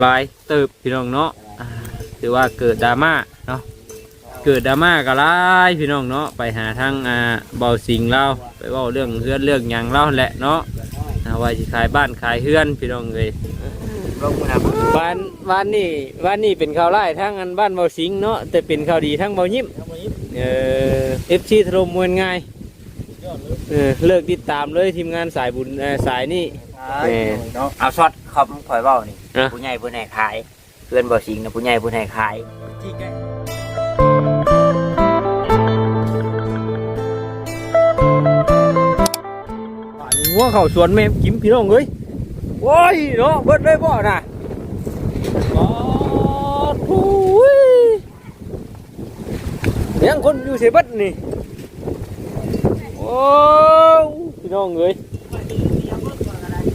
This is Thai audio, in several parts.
หลายเติบพี่น้องเนาะอ่าถือว่าเกิดดราม่าเนาะเกิดดราม่าก็หลายพี่น้องเนาะไปหาทางอ่าเบาสิงเราไปเว่าเรื่องเฮือนเรื่องหยังเราแหละเนาะอ่าว่าสิขายบ้านขายเฮือนพี่น้องเลย ลงมาบ้านบ้านนี่บ้านนี่เป็นข่าวไล่ทั้งอันบ้านเบาสิงเนาะแต่เป็นข่าวดีทั้งเบายิ้มเออฟซีถล่มมวยง่ายเออเลิกติดตามเลยทีมงานสายบุญเอ่อสายนี่เอาช็อตคอมข่อยเบ้านี่อะผู้ใหญ่ผู้ใหญ่ขายเพื่อนบ่สิงนะผู้ใหญ่ผู้ใหญ่ขายงัวเขาสวนแม่กิมพี่น้องเอ้ยโอ้ยเนาะเบิดเลยบ่น่ะอ๋อทุยยังคนอยู่เสียเบัดนี่โอ้ยพี่น้องเอ้ย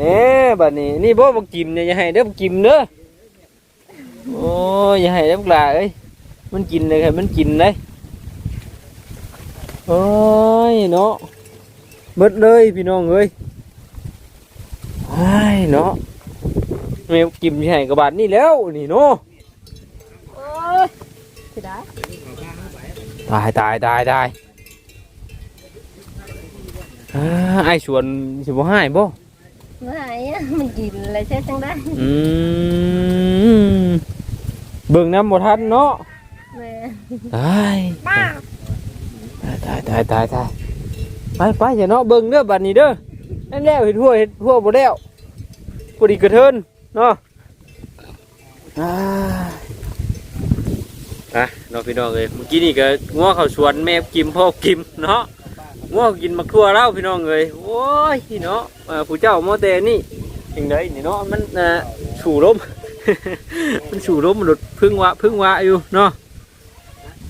น่บัดนี้นี่บ่บ่กินเนี่ยอย่าให้เด้อบ่กินเด้อโอ้ยอย่าให้เด้อพวกลาเอ้ยมันกินเลยครับมันกินเลยโอ้ยเนาะเบิดเลยพี่น้องเอ้ยไอ้เนาะแม่กินอย่าให้กับบาดนี่แล้วนี่เนาะตายตายตายตายไอ้ชวนสิบ่ให้บ่ ไม่ให้อะมันกินอะไรใช่จังได้อืมเบิ่งน้ำบ่ทันเนาะแม่ตายป้าตายตายตาย ง้อบัดนี้เด้อนั่นแล้วเห็ดทั่วเห็ดทั่วบ่แล้วบ่ดีกระเทินเนาะอ่าอะเนาะพี่น้องเอ้ยเมื่อกี้นี่ก็งัวเข้าวนแม่กิมพ่อกิมเนาะง่วงกินมะครัวเล่าพี่น้องเลยโอ้ยพี่เนาะเอ่อผู้เจ้าโมเตนี่ยังไงนี่เนาะมันอ่าฉูล้มมันฉูล้มมันหลุดพึ่งวะพึ่งวะอยู่เนาะ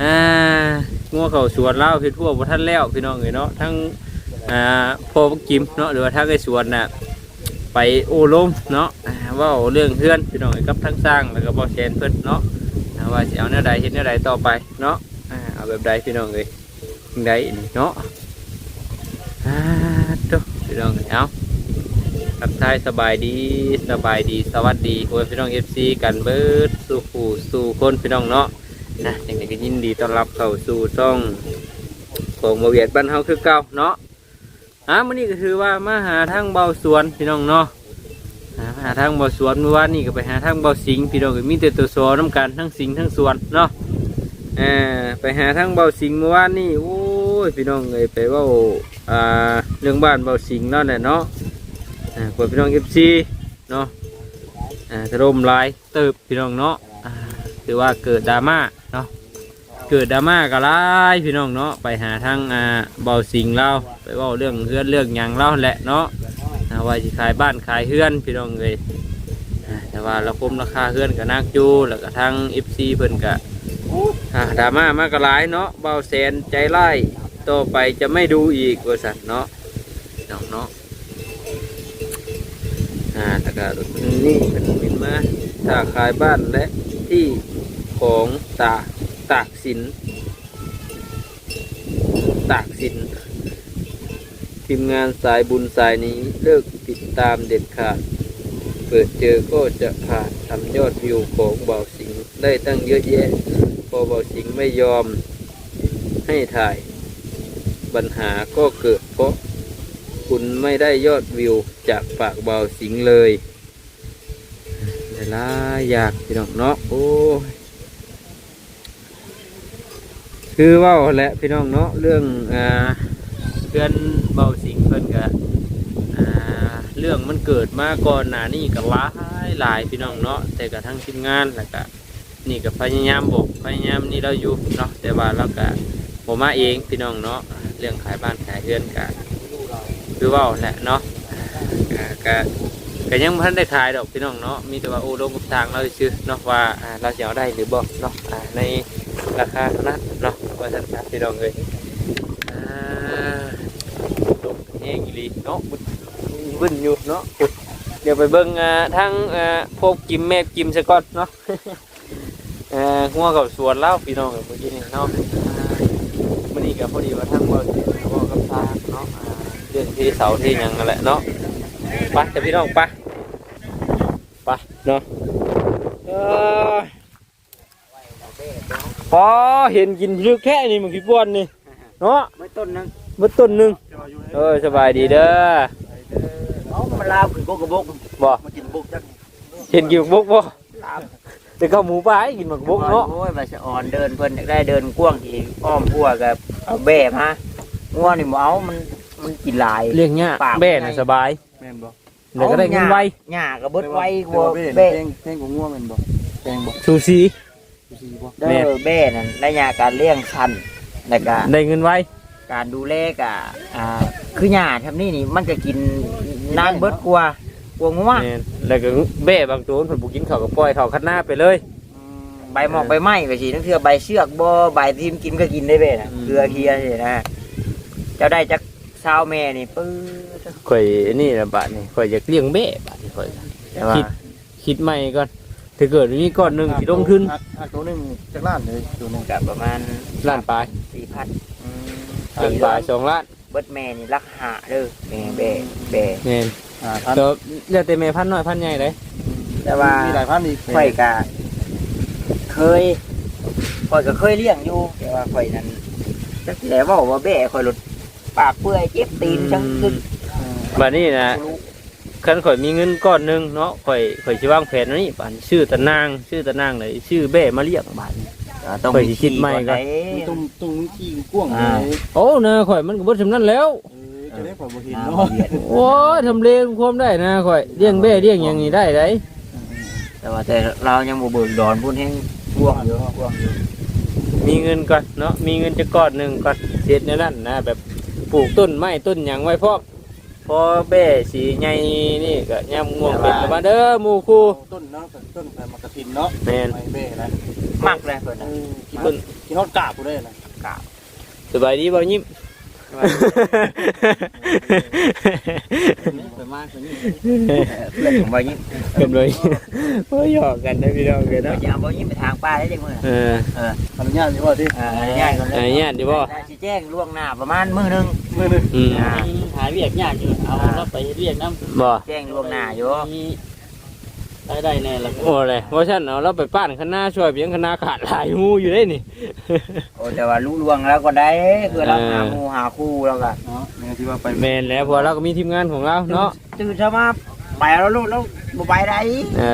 อ่าง่วเขาสวนเล่าพี่ทั่วบ่ท่านแล้วพี่น้องเลยเนาะทั้งอ่าพ่อกิมเนาะหรือว่าทั้งไอ้สวนน่ะไปโอ้ล้มเนาะว่าเรื่องเพื่อนพี่น้องเอ้ยกับทั้งสร้างแล้วก็บ่แชนเพิ่อนเนาะว่าสิเอาแนวใดเฮ็ดแนวใดต่อไปเนาะเอาแบบใดพี่น้องเลยยังไงนี่เนาะ อาตุ๊พี่น้องเอาทักทายสบายดีสบายดีสวัสดีโอ้ยพี่น้องเอฟซีกันเบิดสู่ผู้สู่คนพี่น้องเนาะนะอย่างนี้ก็ยินดีต้อนรับเข้าสู่ช่องของมเวียดบ้านเฮาคือเก่าเนาะอ่ามื้อนี้ก็คือว่ามาหาทางเบาสวนพี่น้องเนาะมหาทางเบาสวนเมื่อวานนี้ก็ไปหาทางเบาสิงพี่น้องก็มีแต่ตัวสอน้ำกันทั้งสิงทั้งสวนเนาะเออไปหาทางเบาสิงเมื่อวานนี่โอ้ยพี่น้องเลยไปเว่า อ่าเรื่องบ้านเบาสิงเนาะเนี่ยเนาะอ่าเปิดพี่น้องเอฟซีเนาะอ่าถล่มลายเติบพี่น้องเนาะอ่าถือว่าเกิดดราม่าเนาะเกิดดราม่าก็หลายพี่น้องเนาะไปหาทางอ่าเบาสิงเราไปเว่าเรื่องเฮือนเรื่องหยังเราแหละเนาะอ่าว่าสิขายบ้านขายเฮือนพี่น้องเลยอ่าแต่ว่าเราคมราคาเฮือนกับนักจูแล้วก็ทางเอฟซีเพิ่นก็อ่าดราม่ามากก็หลายเนาะเบาแสนใจไล่ ต่อไปจะไม่ดูอีกบริษัทเนาะเนาะเนาะอ่าแล้วก็นี่เป็นบินมาถ้าขายบ้านและที่ของตากตากสิน ตากสิน ทีมงานสายบุญสายนี้เลิกติดตามเด็ดขาด เปิดเจอก็จะขาดทำยอดวิวของเบาสิง ได้ตั้งเยอะแยะ พอเบาสิงไม่ยอมให้ถ่าย ปัญหาก็เกิดเพราะคุณไม่ได้ยอดวิวจากปากเบาสิงเลยเวลาอยากพี่น้องเนาะโอ้คือว่าแหละพี่น้องเนาะเรื่องอ่าเพื่อนเบาสิงเพิ่นกะอ่าเรื่องมันเกิดมาก่อนหน้านี้ก็หลายหลายพี่น้องเนาะแต่กระทั่งทีมงานแล้วก็นี่ก็พยายามบอกพยายามนี่เราอยู่เนาะแต่ว่าเราก็ผมมาเองพี่น้องเนาะ เรื่องขายบ้านขายเรือนกันคือว่าแหละเนาะก็ก็ยังบ่ทันได้ถ่ายดอกพี่น้องเนาะมีแต่ว่าโอ้ลงกับทางเราชื่อเนาะว่าเราจะเอาได้หรือบ่เนาะในราคาเท่านั้นเนาะว่าซั่นครับพี่น้องเอ้ยอ่ดกแห้งอีลีเนาะบึ้นอยู่เนาะเดี๋ยวไปเบิ่งทั้งพวกกิมแม่กิมซะก่อนเนาะหัวกับสวนเล่าพี่น้องเมื่อกี้เนาะ นี้ก็พอดีว่าทั้งบ่เสียบ่กับทางเนาะอ่าเรื่องที่เสาที่หยังนั่นแหละเนาะไปจะพี่น้องไปไปเนาะเออพอเห็นกินลึกแค่นี้มันกี่ปวนนี่เนาะไม่ต้นนึงเมื่อต้นหนึงเออสบายดีเด้อเอามาลาวขึ้นบกกระบกบ่มากินบกจักเห็นกินหมกบกบ่ แต่ก็หมูป่าให้กินหมกบกเนาะโอ้ยมาสะอ่อนเดินเพิ่นอยากได้เดินกว้างที่อ้อมพัวกับเอาแบ่มาง่วงนี่บ่เอามันมันกินหลาย เลี้ยงเงี้ยปาก แบ่น่ะสบายแม่นบ่เดี๋ยวก็ได้เงินไวหญ้าก็เบิดไว้บ่บ่เบ้แบ่เพลงเพลงของง่วงแม่นบ่เพลงบ่ซูซีดูสิบ่เด้อแบ่นั่นระยะการเลี้ยงชันแล้วก็ ได้เงินไวการดูแลก็อ่าคือหญ้าทำนี่นี่มันก็กินนานเบิดกว่า กว่าง่วงแม่นแล้วก็แบ่บางตัวเพิ่นบ่กินข้าวก็ปล่อยเข้าคันหน้าไปเลยใบหมอกใบไม้ก็สิทั้งเทื่อใบเชือกบ่ใบทีมกินก็กินได้เบ้นะอืม เกลือเคียสินะเจ้าได้จักชาวแม่นี่ปื้อข่อยนี่ล่ะบาดนี่ข่อยอยากเลี้ยงแบ่บาดนี่ข่อยแต่ว่าคิดคิดใหม่ก่อนถ้าเกิดมีก้อนหนึงสิลงทุนอัดอัดตัวหนึงจักล้านเลยตัวหนึงกับประมาณล้านปลายสี่พันล้านปลายสองล้านเบิดแม่นี่รักหาเด้อแม่เบ้เบ้แม่น อ่าพันแล้วแล้วแต่แม่พันธุ์น้อยพันธุ์ใหญ่เด้แต่ว่ามีหลายพันอีกข่อยก็เคยข่อยก็เคยเลี้ยงอยู่แต่ว่าข่อยนั้นจักสิได้เว้าว่าเบ้ข่อยหลุดปากเปื่อยเจ็บตีนจังกึกบัดนี้นะคันข่อยมีเงินก้อนหนึงเนาะข่อยข่อยสิวางแผนไว้นี่บาดนี้ชื่อตะนางชื่อตะนางเลยชื่อแบ่มาเลี้ยงบาดนี้ต้องข่อยสิคิดใหม่ก่อนมีตุ้มตุ้มขี้กว้างเลยโอ้นะข่อยมันก็บ่สำนั้นแล้ว เออ จะได้ข่อยบ่เห็นอ่าเนาะบ่เบียดโอ้ยทำเลความได้นะข่อยเลี้ยงแบ่เลี้ยงอย่างนี้ได้ไดแต่ว่าแต่เรายังบ่เบิกดอนพุ่นแห้งพ่วงอยู่พ่วงอยู่มีเงินก่อนเนาะมีเงินจะก้อนหนึ่งก่อนเสร็จในนั้นนะแบบปลูกต้นไม้ต้นหยังไว้พร้อมพอแบ่สีใหญ่นี่ก็ย่ำง่วงเป็นแล้วมาเด้อหมู่คู่ต้นเนาะต้นแต่มะกระถินเนาะแม่นไม่เบ้นะมักเลยเพิ่นเอน่ะอกินต้นกินฮอดกาบกูได้นะสบายดีบ่ยิ้ม ไปมากกว่านี้เพื่นของบ่ยิ้มกันเลยโอ้ยหยอกกันนะพี่น้องกันเนาะจะเอาบ่ยิ้มไปทางป้าได้จังมื้อเออเอนุญาตสิว่าดิอ่าง่ายๆก่อนเลไอ้ยเนี่ยดีบ่น่าสิแจ้งล่วงหน้าประมาณมื้อหนึงมือหนึงอ่าหาเรียกยากอยู่เอาเราไปเรียกน้ำบ่แจ้งล่วงหน้าอยู่ ได้ได้แน่แล้วก็โอ้เลยเพราะฉันเอาเราไปป้านคณะช่วยเพียงคณะขาดหลายหมู่อยู่ได้นี่ โอ้แต่ว่ารู้ล่วงแล้วก็ได้คือเราเออหาหมู่หาคู่แล้วก็เนาะแม่ที่ว่าไปแม่นแล้วเพอเราก็มีทีมงานของเราเนาะตื่นเช้ามา ไปแล้วลูกแล้วบ่ไปได้เอ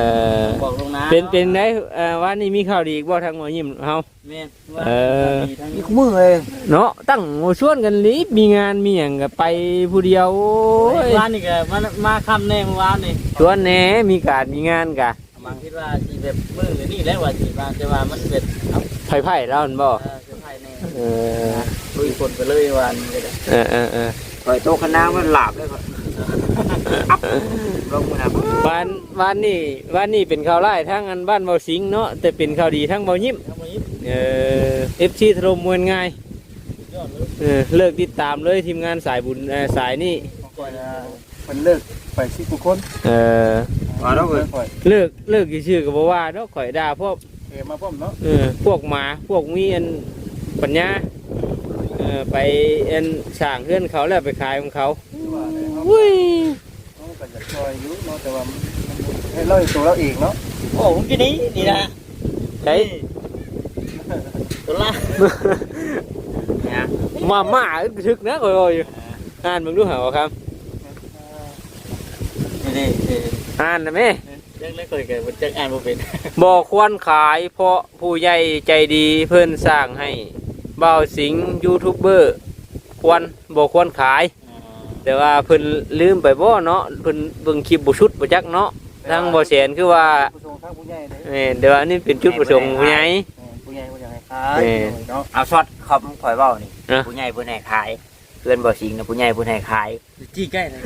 อบอกลงนะเป็นเป็นได้เอ่อว่านี่มีข่าวดีอีกบ่ทางหมอยิ้มเฮา แม่นว่าเออ มีทั้งมีคู่มือเลยเนาะตั้งโมชวนกันลีบมีงานมีอย่างกับไปผู้เดียวโอ้ยร้านนี่ก็มามาคำแน่เมื่อวานนี่ชวนแหน่มีการมีงานกะบางคิดว่าสิแบบมือนี่แหล้วว่าสิว่าแต่ว่ามันเป็นเอ้าไผ่ไผ่เราเห็นบ่เออเซอร์ไพรส์แน่เออลุยคนไปเลยวันนี้ก็ได้เออเออเออปล่อยโต๊ะคณะมันหลับเลยก็อัพ ลงมาวันวันนี้วันนี้เป็นข่าวไล่ทั้งอันบ้านเบาสิงเนาะแต่เป็นข่าวดีทั้งเบายิ้มทั้งหมดนี้เออเอฟซีถล่มมวลง่ายยอดเลยเออเลิกติดตามเลยทีมงานสายบุญเอ่อสายนี่ก่อนมันเลิกไปสิบกว่าคนเออมาแล้วเลิกไปเลิกเลิกกี่ชื่อก็บ่ว่าเนาะข่อยด่าพวกเอมาพร้อมเนาะเออพวกหมาพวกมีอันปัญญาเออไปอันสร้างเพื่อนเขาแล้วไปขายของเขา ว่าเลยเนาะอุ้ยเขาก็จะช่วยอยู่เนาะแต่ว่ามันให้เราตัวเราเองเนาะโอ้ผมกินนี้นี่นะไอ้ตัวละเนี่ยมาม่าอึกทึกนะโอ้ยๆอยู่อ่านมึงดูหาครับนี่นี่อ่านนะแม่ยังเล็กเลยกันมันจะอ่านบ่เป็นบ่ควรขายเพราะผู้ใหญ่ใจดีเพิ่นสร้างให้เบาสิงยูทูบเบอร์ควรบ่ควรขาย แต่ว่าเพิ่นลืมไปบ่เนาะเพิ่นเบิ่งคลิปบ่ชุดบ่จักเนาะทางบ่แสนคือว่าผู้ทรงทางผู้ใหญ่เลยเออเดี๋ยวอันนี้เป็นจุดประสงค์ผู้ใหญ่ผู้ใหญ่ผู้ใหญ่ขายเออ เนาะเอาช็อตคอมข่อยเว้านี่นะผู้ใหญ่ผู้ใหญ่ขายเพื่อนบ่สิงนะผู้ใหญ่ผู้ให้ขายจี้ใกล้เลย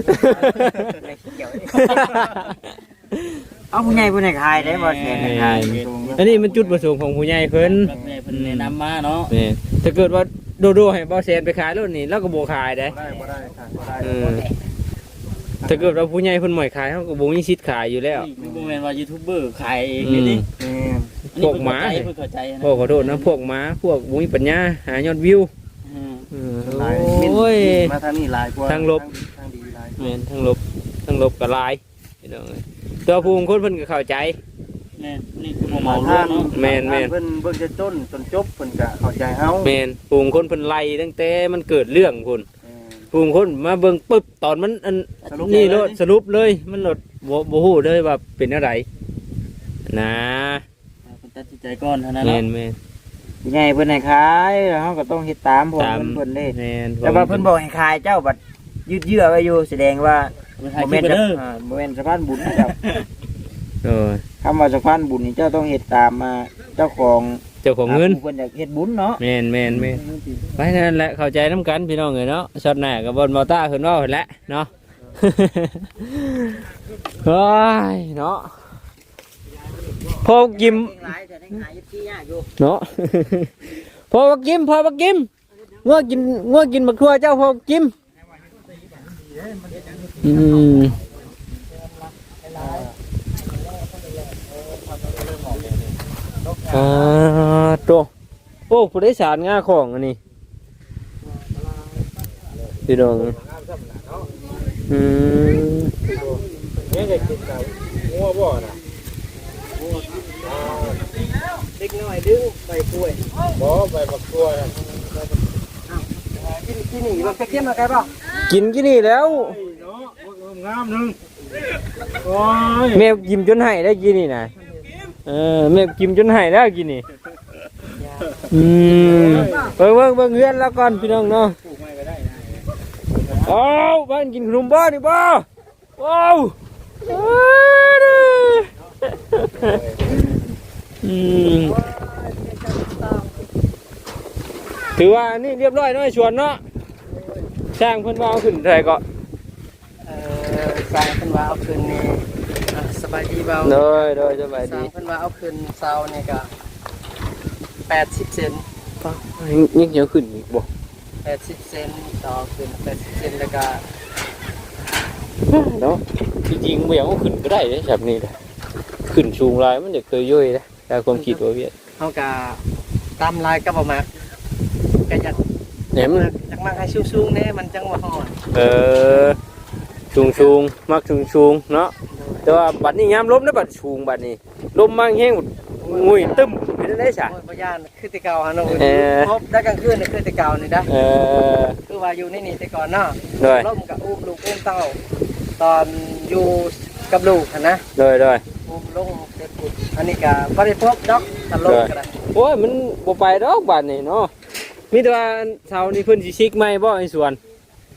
เอาผู้ใหญ่ผู้ให้ขายได้บ่แสนให้ขายอันนี้มันจุดประสงค์ของผู้ใหญ่เพิ่นแบบนี้เพิ่นแนะนำมาเนาะนี่ถ้าเกิดว่าโดโดให้บ่แซนไปขายรถนี่เราก็บ่ขายได้ได้บ่ได้ค่ะบ่ได้เออถ้าเกิดว่าผู้ใหญ่เพิ่นหม่อยขายเฮาก็บ่มีสิทธิ์ขายอยู่แล้วนี่บ่แม่นว่ายูทูบเบอร์ขายเองอืนี่มดิแม่นพวกหมาอันนี้เพิ่นเข้าใจนะพ่อขอโทษนะพวกหมาพวกบ่มีปัญญาหายอดวิวอืมเออหลายโอ้ยมาทางนี้หลายกว่าทางลบทางดีหลายแม่นทั้งลบทั้งลบก็หลาย พี่น้องเอ้ยตัวผู้คนเพิ่นก็เข้าใจ แม่นนี่คือบ่มาเมาท่านเนาะแม่นแม่น เพิ่นเบิ่งจะจนจนจบเพิ่นก็เข้าใจเฮาแม่นผู้คนเพิ่นไล่ตั้งแต่มันเกิดเรื่องพุ่นเออผู้คนมาเบิ่งปึ๊บตอนมันอันสรุปนี่เลยรถสรุปเลยมันรถบ่บ่ฮู้เลยว่าเป็นอะไรนะเพิ่นตัดสินใจก่อนเท่านั้นแม่เนาะนแม่นผู้ใหญ่เพิ่นให้ขายแล้วเฮาก็ต้องเฮ็ดตามพวกตามเพิ่นเพิ่นเด้แม่นแต่ว่าเพิ่นบอกให้ขายเจ้าบัดยืดเยื้อไว้อยู่แสดงว่า เพิ่นถ่ายบ่คลิแม่ปนไปสะเด้ออ่าบ่แม่นสะพานบุญนะเจ้าเออคำว่าสะพานบุญนี่เจ้าต้องเฮ็ดตามมาเจ้าของเจ้าของเงินผู้เพิ่นอยากเฮ็ดบุญเนาะแม่นแม่นแม่นไปนั่นแหละเข้าใจน้ำกันพี่น้องเอ้ยเนาะช็อตหน้ากับบอลบอต้าเพิ่นเว่าเห็นแหล้วเนาะเฮ้ยเนาะพอกิมหลายแต่ได้ขายที่ยากอยู่เนาะพอบักกิมพอบักกิมงัวกินงัวกินบักทั่วเจ้าพอบักกิม อืมอ่าตัวโอ้ผู้ได้สารงาของอันนี้พี่น้องอืมเนี่ยจะกินกับงัวบ่น่ะเด็กน้อยดึงใบกล้วยบ่ใบบักกล้วยน่ะ กินกินนี่มันไปเก็บมาไกลป่ะกินกี่นี่แล้วเนาะงามนึงโอ้ยแม่กิมจนไห้ได้กินนี่นะเออแม่กิมจนไห้แล้วกินนี่อืมเบิ่งเบิ่งเบิ่งเฮือนแล้วก่อนพี่น้องเนาะเอาบ้านกินขนมบ้านี่บ้าว้าวอืม ถือว่านี่เรียบร้อยเนาะไอ้ชวนเนาะช่างเพิ่นว่าเอาขึ้นเท่าไหร่ก็เอ่อสร้างเพิ่นว่าเอาคืนนี่อะสบายดีเบาโดยโดยสบายสร้าดีงเพิ่นว่าเอาคืนเสานี่ก็80เซนยิ่งเยอะขึ้นอีกบ่80เซนต่อคืน80เซนแล้วก็เนาะจริงๆเบี่ยงก็ขึ้นก็ได้เลยแบบนี้นะขึ้นสูงหลายมันจะเคยย่อยนะแต่ความคิดว่าเวียดเฮาก็ตามลายก็บ่มัก ก็อยากเนี่ยมันอยากมักให้สูงๆแน่มันจังว่าฮ้อนเออสูงสูงมักสูงสูงเนาะแต่ว่าบัดนี้ยามลมนะบัดสูงบัดนี้ลมมาแห้งงุยตึ้มเป็นได้ซะโอ้ยบ่ย่านคือแต่เก่าหั่นเนาะเออพบได้กลางคืนนี่คือแต่เก่านี่นะเออคือว่าอยู่ในนี่แต่ก่อนเนาะโดยล่มกับอุ้มลูกอุ้มเต้า ตอนอยู่กับลูกหั่นนะโดยโดยอุ้มลงเสร็จปุ๊บอันนี้ก็บ่ได้พบดอกตลกก็ได้โอ้ยมันบ่ไปดอกบัดนี้เนาะ มีแต่ว่าเช้านี้เพิ่นสิชิกไหมบ่ไอ้สวน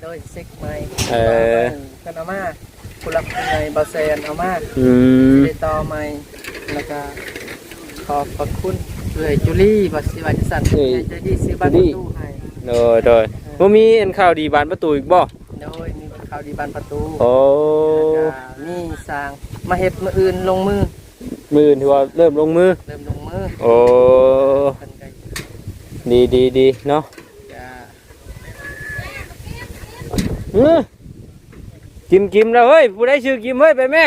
โดยเซ็กไม้เออ เพิ่นเอามาผู้รับในบาเซนเอามาอืมได้ต่อไม้แล้วก็ขอบพระคุณเลยจุลี่บัสสิวัจสันใจดีซื้อบ้านประตูให้โดยโดยบ่มีอันข่าวดีบานประตูอีกบ่โดยมีข่าวดีบ้านประตูโอ้แล้วก็มีสร้างมาเฮ็ดมื้ออื่นลงมือ มือที่ว่าเริ่มลงมือ เริ่มลงมือโอ้เพิ่นก็ ดีดีดีเนาะจะอื้อกิมกิมแล้วเฮ้ยผู้ใดชื่อกิมเฮ้ยไปแม่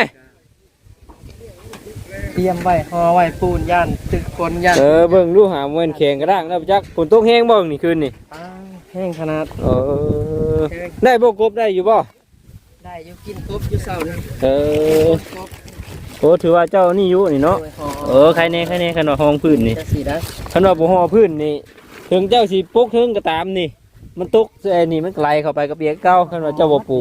เตรียมไว้ห่อไว้ปูนย่านตึกคนย่านเออเบิ่งดูหาเงินแข่งกระด้างแล้วจักฝนตกแห้งบ่นี่คืนนี่อ้าวแห้งขนาดเออได้บ่กบได้อยู่บ่ได้อยู่กินครบอยู่เช้านี่เออครบโอ้ถือว่าเจ้านี่อยู่นี่เนาะโดยห่อเออใครแน่ใครแน่ขนาดห้องพื้นนี่จะสีได้ขนาดบ่ห้องพื้นนี่ ถึงเจ้าสิปกถึงก็ตามนี่ มันตกไอ้นี่มันไกลเข้าไปกับเปียกเก่าขนาดเจ้าบ่ปู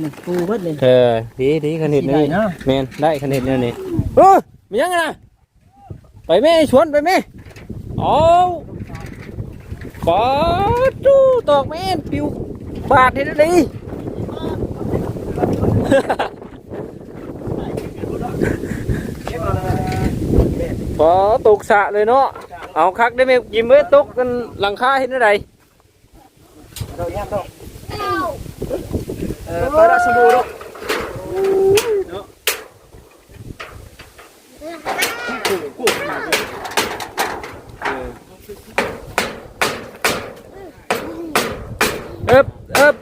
มันปูเบิดเลย เออดีดีขนาดนี้สิได้เนาะแม่นได้ขนาดนี้นี่เออมียังไงนะไปแม่ชวนไปแม่เอาปาดูตอกแม่นปิวบาดเห็นดีพอตกสระเลยเนาะ เอาคักได้ไหมกินเมื่อตกกันหลังคาเห็นอะไรเราย่างต้องอเปิดเอาสบู่ลูกเอ๊บเอ๊บ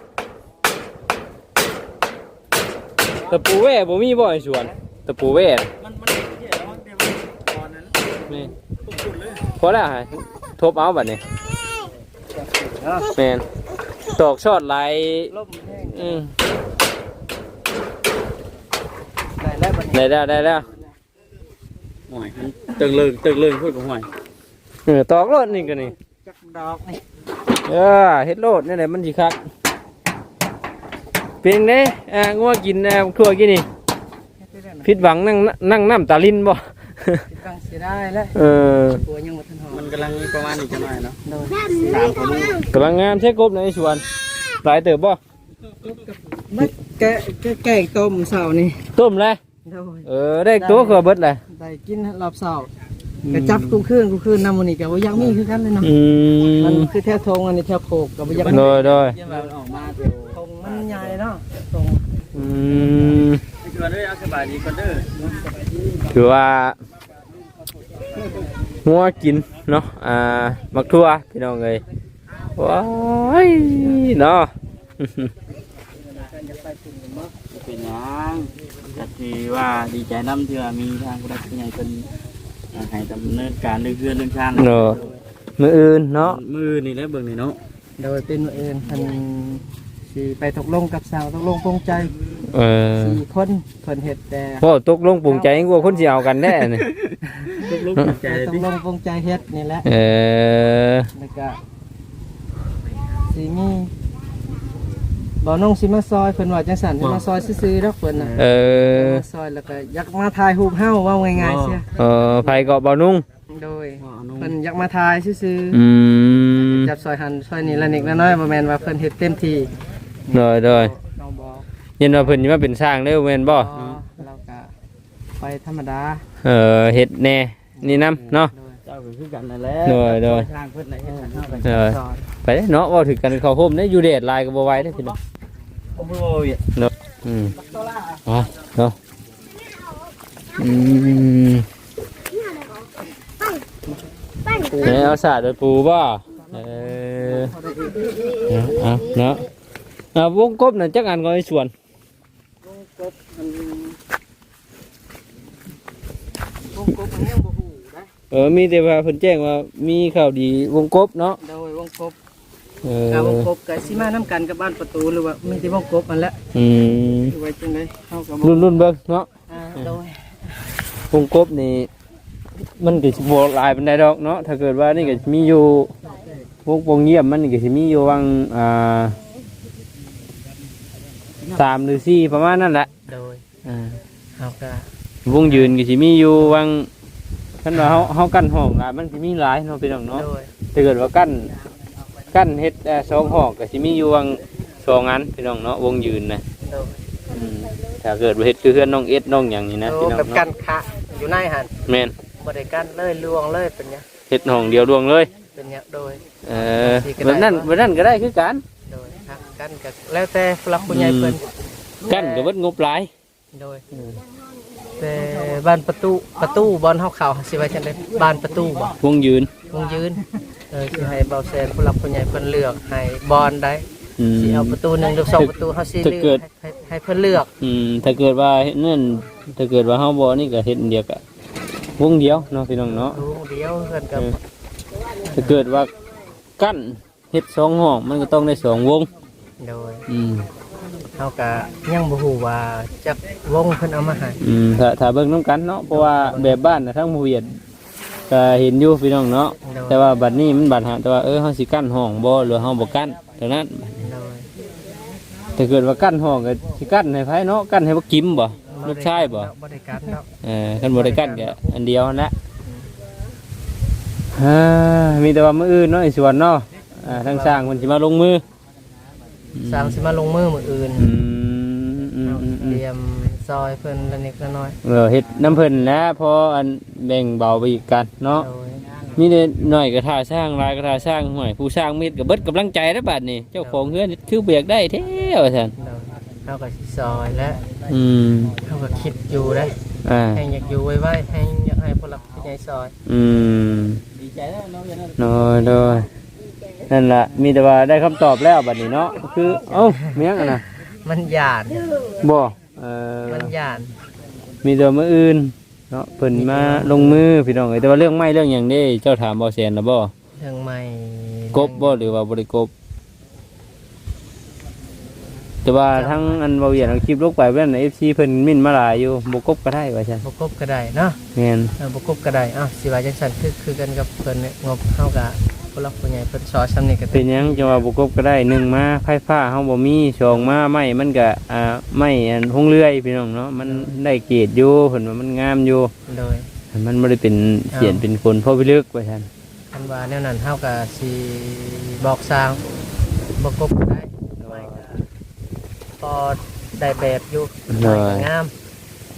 ตะปูแว่บ่มีบ่ไอ้สวนตะปูแว่น่ะมันมันเที่ยวแล้วมันเดี๋ยวตอนนั้นนี่สุดๆเลย พอแล้วฮะทบเอาบัดนี้แม่นตอกชอดลายลมแห้งอืมได้แล้วบัดนี้ได้แล้วได้แล้วห่วยมันตึงเลิงตึงเลิงพูดกับห่วยเออตอกรถนี่ก็นี่จักดอกนี่เออเฮ็ดโลดนี่แหละมันสิคักเป็นไงอ่างัวกินอ่าทั่วกินนี่เฮ็ดได้แล้วนะผิดหวังนั่งนั่งน้ำตาลินบ่สิตั้งเสียได้แล้วเออตัวยังบ่ทันหอมมัน กำลังประมาณนี้จะหน่อยเนาะโดนสามคนลูกกำลังงามใช่กบในสวนหลายเติบบ่บัดแกะแกะแกงต้มเช้านี่ต้มแล้วโดนเออได้ตัวคือเบิดเลยได้กินรอบเช้าก็จับกูคืนกูคืนนำมื้อนี้ก็บ่อยากมีคือกันเลยเนาะอืมันมคือแถวทงอันนี้แถวโคกก็บ่อยากมีโดยโดยเยี่ยมแบบออกมาเดี๋ยวทงมันใหญ่เนาะทงอืมไอ้ชวนด้วยเอา งัวกินเนาะอ่ามักทั่วพี่น้องเอ้ยว้ายเนาะเป็นหยังก็คือว่าดีใจน้ำที่ว่ามีทางผู้ใดผู้ใหญ่เป็นอ่าให้ดำเนินการเรื่องเพื่อนเรื่องชาติเนาะมืออื่นเนาะมือนี่แหละเบิ่งนี่เนาะโดยเป็นมื้ออื่นเพิ่นสิไปตกลงกับสาวตกลงปรงใจเออสี่คนเพิ่นเฮ็ดแต่พ่อตกลงปรุงใจกว่าคนสิเอากันแน่นี่ตก ลงปลงใจตดิกลงปรงใจเฮ็ดนี่แหละเออแล้วก็สิมีบ่น้องสิมาซอยเพิ่นว่าจังซั่นสิมาซอยซื่อๆดอกเพิ่นน่ะเออมาซอยแล้วก็อยากมาถ่ายรูปเฮาเว้าง่ายๆเสียเออไผก็บ่นุ่งโดยอ๋อนุ่มเพิ่นอยากมาถ่ายซื่ออืมๆจับซอยหันซอยนี่ละนิดละน้อยบ่แม่นว่าเพิ่นเฮ็ดเต็มที่โดยโดยน้องบอกยินว่าเพิ่นสิมาเป็นสร้างเด้อแม่นบ่อ๋อแล้วก็ไปธรรมดา เออเฮ็ดแน่ นี่นํเนาะโดยเจ้าก็คือกันนั่นแหละโดยโดย ทางเพิ่นไหนเฮ็ดให้เฮาไปเออซอยไปเด้อเนาะเว้าถึงกันเข้าโฮมได้อยู่แดดลายก็บ่ไหวเด้อพี่น้องโอ้โหเวียดอืมอ๋อเนาะอืมเอ้เอาสาดไปปูบ่เออเอาเนาะอ่าวงกบน่ะจักอันก็ไอ้ส่วนวงกบมันยังบ่ฮู้นะ เออมีแต่ว่าเพิ่นแจ้งว่ามีข่าวดีวงกบเนาะโดยวงกบเอกาวงอกบกับสิมาน้ำกันกับบ้านประตูหรือว่ามีที่วงกบมันแหละอืมหรือว่าจังไดเฮากับรุ่นรุ่นเบิ่งเนาะอ่าโดยวงกบนี่มันก็สิบ่หลายปานใดดอกเนาะถ้าเกิดว่านี่ก็มีอยู่วงวงเงียบมันนี่ก็สิมีอยู่วังอ่าสามหรือสี่ประมาณนั้นแหละโดยอ่าเฮาก็วงยืนก็สิมีอยู่วัง คันว่าเฮาเฮากั้นห้องอะมันสิมีหลายเนาะพี่น้องเนาะโดยถ้าเกิดว่ากั้นกั้นเฮ็ดเอ่อสองห้องก็สิมีอยู่วังสองอันพี่น้องเนาะวงยืนนะโดยอืมถ้าเกิดว่าเฮ็ดคือเพื่อนน้องเอ็ดน้องหยังนี่นะโดพี่ยน้องแบบกัเนาะนคะอยู่ในหันแม่นบ่ได้กันเลยลวงเลยเป็นหยังเฮ็ดห้องเดียวดวงเลย เป็นหยังโดย เออแบบนั้นแบบนั้นก็ได้คือกันโดยครับกันก็แล้วแต่ผู้หลักผู้ใหญ่เพิ่นกันก็เบิดงบหลายโดย แต่บ้านประตูประตูบอลเฮาเข้าสิว่าจังได๋บ้านประตูบ่วงยืนวงยืนเออสิให้เบาแซนผู้หลักผู้ใหญ่เพิ่นเลือกให้บอลได้อืม สิเอาประตูหนึ่งหรือสองประตูเฮาสิถ้าเลืเกิอด กให้ให้ให้เพิ่นเลือกอืมถ้าเกิดว่าเฮ็ดนั่นถ้าเกิดว่าเฮาบ่นี่ก็เฮ็ดอันเดียวก็วงเดียวเนาะพี่น้องเนาะดูเดียวเพิ่นก็เออ ถ้าเกิดว่ากั้นเฮ็ดสองห้องมันก็ต้องได้สองวง โดย อืม เฮาก็ยังบ่ฮู้ว่าจักวงเพิ่นเอามาให้อืมถ้าถ้าเบิ่งน้ำกันเนาะเพราะว่าแบบบ้านน่ะทั้งหมู่เวียดก็เห็นอยู่พี่น้องเนาะโดยแต่ว่าบัดนี้มันบัดหาแต่ว่าเออเฮาสิกั้นห้องบ่หรือเฮาบ่กั้นเท่านั้นโดยถ้าเกิดว่ากั้นห้องก็สิกั้นให้ไผเนาะกั้นให้บ่กิมบ่ลูกชายบ่บ่ได้กันเนาะเออคันบ่ได้กั้นก็อันเดียวนั่นแหละอ่ามีแต่ว่ามื้ออื่นเนาะไอ้สวนเนาะอ่าทางสร้างเพิ่นสิมาลงมือ สร้างสิมาลงมือมื้ออื่นอืมอืมอืมอืเตมรียมซอยเพิ่นละนิดละน้อยเออเฮ็ดน้ำเพิ่นแล้วพออันแบ่งเบาไปอีกกันเนาะ โดยมีแต่หน่อยก็ท่าสร้างหลายก็ท่าสร้างห่วยผู้สร้างมีดก็เบิดกำลังใจแล้วบัดนี้เจ้าของเฮือนคือเบียกได้แท้ว่าซั่นโดยเฮาก็สิซอยและอืมเฮาก็คิดอยู่เด้อ่าแห่งอยากอยู่ไว้ๆแห่งอยากให้ผู้หลักผู้ใหญ่ซอยอืม ดีใจแล้วน้องอย่างนั้นโดยโดย นั่นล่ะมีแต่ว่าได้คำตอบแล้วบัดนี้เนาะคือเอ้าเมียงอะนะมันหยาดบ่เออมันหยาดมีแต่มื้ออื่นเนาะเพิ่นมาลงมือพี่น้องเอ้ยแต่ว่าเรื่องไม้เรื่องหยังเด้เจ้าถามบ่แซนแล้วบ่เรื่องใหม่กบบ่หรือว่าบ่ได้กบ แต่ว่าทั้งอันเบาเหยียดเอาคลิปลงไปเว้น FC เพิ่นมิ่นมาหลายอยู่บ่กบก็ได้ว่าซั่นบ่กบก็ได้เนาะแม่นเออบ่กบก็ได้อ้าวสิว่าจังซั่นคือคือกันกับเพิ่นเนี่ยงบเฮาก็ ผู้หลักผู้ใหญ่เพิ่นสอนซำนี้ก็เป็นหยังจังว่าบ่กบก็ได้หนึ่งมาไฟฟ้าเฮาบ่มีสองมาไม้มันก็อ่าไม้อันหงเลื่อยพี่น้องเนาะมันได้เกรดอยู่เพิ่นว่ามันงามอยู่ โดย มันบ่ได้เป็นเสียนเป็นคนเพราะพิลึกว่าซั่นคันว่าแนวนั้นเฮาก็สิบอกสร้างบ่กบก็ได้ไม่ก็พอได้แบบอยู่ไม่ก็งาม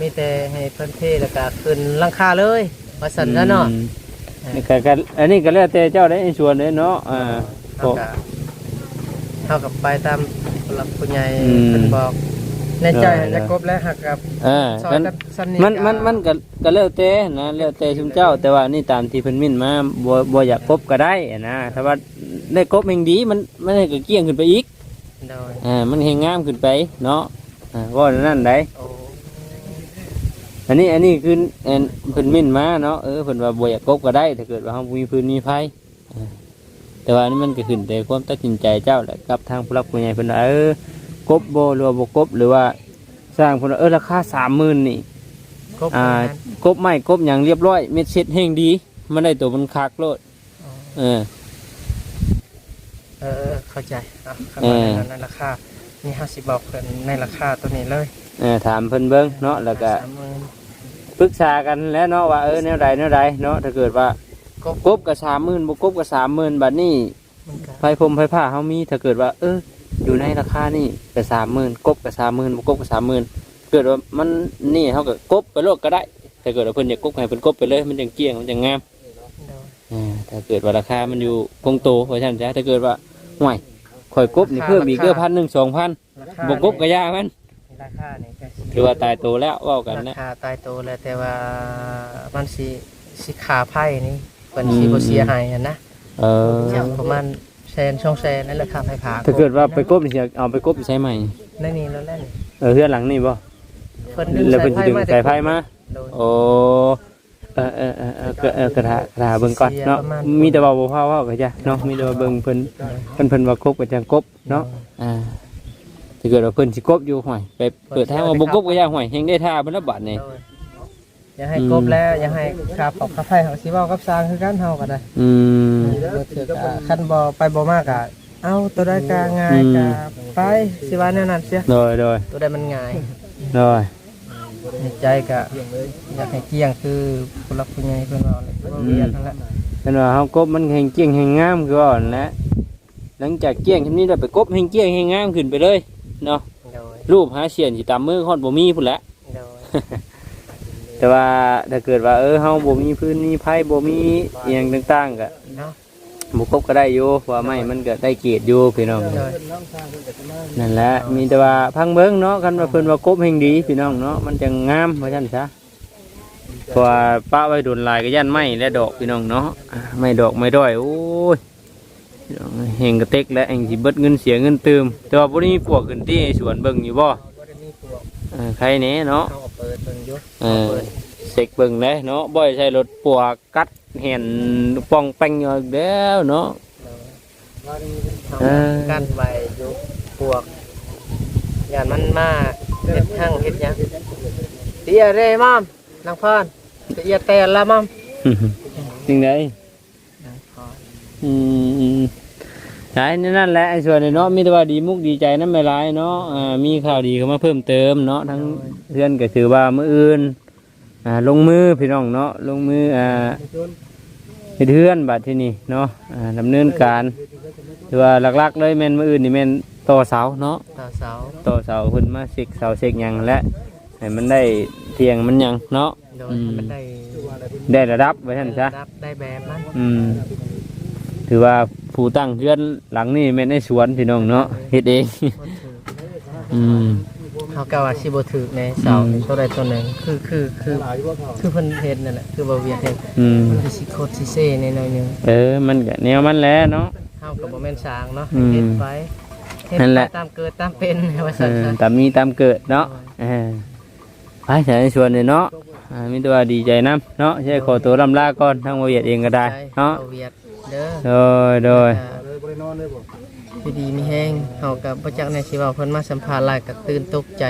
มีแต่ให้เพิ่นเทแล้วก็ขึ้นหลังคาเลยว่าซั่นซะเนาะอืม นี่ก็ก็อันนี้ก็แล้วแต่เจ้าได้ในส่วนเด้เนาะอ่าเท่ากับเท่ากับไปตามผู้หลักผู้ใหญ่อืมเป็นบอก ในใจได้จะครบแล้วหักกับอ่าซอยมันกับสันนิมันมันมันก็ก็แล้วแต่นะแล้วแต่ชุมเจ้า แต่ว่านี่ตามที่เพิ่นมิ่นมาบ่บ่อยากกบก็ได้อะนะถ้าว่าได้กบแห่งดีมันมันให้ก็เกี้ยงขึ้นไปอีกโดยอ่ามันแห่งงามขึ้นไปเนาะอ่าว่านั่นได้โอ้ อันนี้อันนี้คือเอิ่นเพิ่นมิ่นมาเนาะเออเพิ่นว่าบ่อยากกบก็ได้ถ้าเกิดว่าเฮามีพื้นมีไผอ่าแต่ว่าอันนี้มันก็ขึ้นแต่ความตัดสินใจเจ้าแหละกับทางผู้รับผู้ใหญ่เพิ่นว่าเออกบบ่หรือว่าบ่กบหรือว่าสร้างเพิ่นว่าเออราคา30,000นี่ครบอ่าประมาณกบไม้กบอย่างเรียบร้อยเม็ดเช็ดแห้งดีมันได้ตัวมันคักโลดเออเออเออเข้าใจอะขเอนาดอนั้นในราคา นี่ห้าสิบบอกเพิ่นในราคาตัวนี้เลยเออถามเพิ่นเบิ่งเนาะแล้วก็สามหมื่นปรึกษากันแล้วเนาะว่าเออแนวใดแนวใดเนาะถ้าเกิดว่ากบกบก็30,000บ่กบก็30,000บัดนี้มันก็ไฟพรมไฟผ้าเฮามีถ้าเกิดว่า เออ อยู่ในราคานี่ก็30,000กบก็30,000บ่กบก็30,000เกิดว่ามันนี่เฮาก็กบไปโลดก็ได้ ถ้าเกิดว่าเพิ่นอยากกบให้เพิ่นกบไปเลย มันจังเกลี้ยงมันจังงาม โดย อ่าถ้าเกิดว่าราคามันอยู่คงโตเพราะฉะนั้นจ้ะถ้าเกิดว่าห่วย ข่อยกบนี่เพิ่มอีกเกือพันหนึ่งสองพันราคาบกกบกระยามันราคานี่ก็สิคือว่าตายโตแล้วเว่ากันรานะคาตายตัวแล้วแต่ว่ามันสิสิขาไพ่นี่เพิ่นสิบ่เสียหายอะนะเอออย่างประมาณแสนช่องแสนนั่นแหละค่าไฟผาถ้าเกิดว่าไปกบนี่สิเอาไปกบใช้ใหม่นั่นนี่แล้วแหละเออเฮือนหลังนี่บ่เพิ่นดึงแล้วสายเพิ่นสิไพ่ดึงมาสายไฟมาโดยโอ้ เออเออเออเออก็เออกระถากระถาเบิ่งก่อนเสียเนาะประมาณมีแต่ว่าบ่พาเว่าก็จ้ะเนาะมีแต่ว่าเบิ่งเพิ่นเพิ่นเพิ่นว่ากบก็จังกบเนาะอ่าถ้าเกิดว่าเพิ่นสิกบอยู่ห่วยไปเปิดทางว่าบ่กบก็ยาห่วยแฮงได้ท่าเพิ่นละบาดนี่โดยอย่าให้กบแล้วอย่าให้คาปอกคาไฟเขาสิเว้ากับสร้างคือกันเฮาก็ได้อืมบ่ถือกะคันบ่ไปบ่มากะเอาตัวใดกะง่ายอืมกะไปสิว่าแนวนั้นเสียโดยโดยตัวใดมันง่ายโดย ในใจกะอยากให้เกลี้ยงคือผู้รักผู้ใหญ่เพิ่นเว้าเลยบ่เวียนนั่นแหละเป็นว่าเฮากบมันแห่งเกี้ยงแห่งงามคือว่านั่นแหละหลังจากเกี้ยงทีนี้เราไปกบแห่งเกี้ยงแห่งงามขึ้นไปเลยเนาะโดยรูปหาเสียนสิตามมือฮอดบ่มีพุ่นแหละ โดยแต่ว่าถ้าเกิดว่าเออเฮาบ่มีพื้นมีไผบ่มีอีหยังต่างๆก็เนาะ บ่กบก็ได้อยู่เพราะว่าไม้มันก็ได้เกรดอยู่พี่น้องโดยนั่นแหละมีแต่ว่าพังเบิ่งเนาะคันว่าเพิ่นว่ากบแห่งดีพี่น้องเนาะมันจังงามว่าซั่นซะเพราะว่าป้าไว้โดนลายก็ย่านไม้และดอกพี่น้องเนาะอ่าไม้ดอกไม้ด้อยโอ้ยเฮงกระเต็กและเองสิเบิดเงินเสียเงินเติมแต่ว่าบ่ได้มีปวกขึ้นที่สวนเบิ่งอยู่บ่บ่ได้มีพวกเออใครแหน่เนาะเฮาก็เปิดเบิ่งอยู่เออเสกเบิ่งเลยเนาะบ่ให้ใช้รถปวกกัด เห็นป้องแป้งอยู่อีกแล้วเนาะเฮาเออกันไว้อยู่พวกย่านมันมาเฮ็ดหั่งเฮ็ดหยังเตียเร่มัมนางพรเตียแต่ละมัมจริงไดนางพรอืมใช่นั่นแหละไอ้ส่วนนี้เนาะมีแต่ว่าดีมุกดีใจนำไม่หลายเนาะอ่ามีข่าวดีเข้ามาเพิ่มเติมเนาะทั้งเพื่อนก็ถือว่ามื้ออื่นอ่าลงมือพี่น้องเนาะลงมืออ่า เฮ็ดเฮือนบัดที่นี่เนาะอ่าดำเนินการถือว่าหลักๆเลยแม่นมื้ออื่นนี่แม่นต่อเสาเนาะตาเสาต่อเสาเพิ่นมาเสกเสาเสกหยังและให้มันได้เตียงมันหยังเนาะ โดยอืมมันได้ได้ระดับไว้ท่านซะ รับได้แบบมันอืม ถือว่าผู้ตั้งเฮือนหลังนี่แม่นในสวนพี่น้องเนาะเฮ็ดเองคนถืออืม เฮาก็ว่าสิบ่ถูกในเสาอืมตัวใดตัวหนึ่งคือคือคือหลายอยู่ว่าเขาคือเพิ่นเฮ็ดนั่นแหละคือบ่เวียดเฮ็ดอืมมันคือสิโคตรสิเซ่ในหน่อยหนึงเออมันก็แนวมันแหล้วเนาะ เฮาก็บ่แม่นสร้างเนาะอืมเฮ็ดไปเฮ็ดนั่นแหไปละ ตามเกิดตามเป็นว่าเอซั่นอซะ ตามมีตามเกิดเนาะเออไปใช้ชวนเลยเนาะอ่ามีตัวดีใจนํเนาะใช่ขอตัวลำลาก่อนทางบ่เวียดเองก็ได้เนาะเอาเวียดเด้อโดยโดยเลยบ่ได้น อนเลยบ่พี่ดีมีแห้งเฮากับบ่จักในสิเว้าเพิ่นมาสัมภาษณ์หลายก็ตื่นตกใจ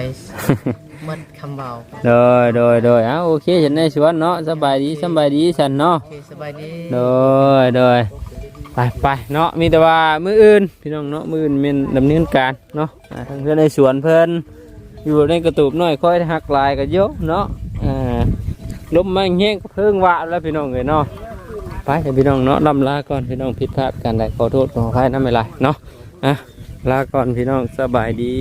หมดคำเว้าโดยโดยโดยเอาโอเคฉันในสวนเนาะสบายดีสบายดีฉันเนาะโอเคสบายดีโดยโดยไปไปเนาะมีแต่ว่ามืออื่นพี่น้องเนาะมืออื่นเป็นดำเนินการเนาะอ่าทางเพื่อนในสวนเพิ่นอยู่ในกระตูบน้อยค่อยหักลายกันเยอะเนาะอ่าลมมันแห้งก็เพิ่งวะแล้วพี่น้องเลยเนาะไปเดี๋ยวพี่น้องเนาะลำลาก่อนพี่น้องผิดพลาดกันได้ขอโทษขออภัยนะไม่ไรเนาะ อะลาก่อนพี่น้องสบายดี